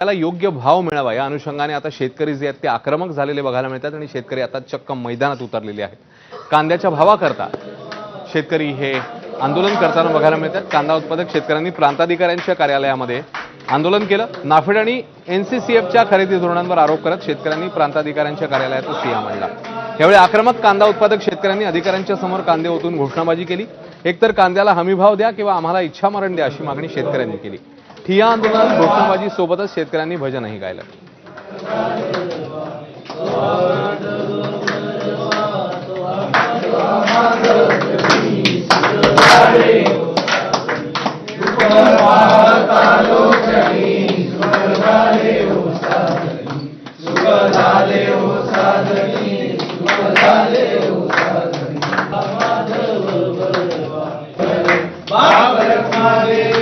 त्याला योग्य भाव मिळावा. या अनुषंगाने आता शेतकरी जे आहेत ते आक्रमक झालेले बघायला मिळतात आणि शेतकरी आता चक्क मैदानात उतरलेले आहेत. कांद्याच्या भावाकरता शेतकरी हे आंदोलन करताना बघायला मिळतात. कांदा उत्पादक शेतकऱ्यांनी प्रांताधिकाऱ्यांच्या कार्यालयामध्ये आंदोलन केलं. नाफेड आणि एनसीसीएफच्या खरेदी धोरणांवर आरोप करत शेतकऱ्यांनी प्रांताधिकाऱ्यांच्या कार्यालयात सिया मांडला. यावेळी आक्रमक कांदा उत्पादक शेतकऱ्यांनी अधिकाऱ्यांच्या समोर कांदे ओतून घोषणाबाजी केली. एकतर कांद्याला हमीभाव द्या किंवा आम्हाला इच्छा मरण द्या अशी मागणी शेतकऱ्यांनी केली. ठिया आंदोलनात घोषणाबाजी सोबतच शेतकऱ्यांनी भजनही गायलं Hallelujah.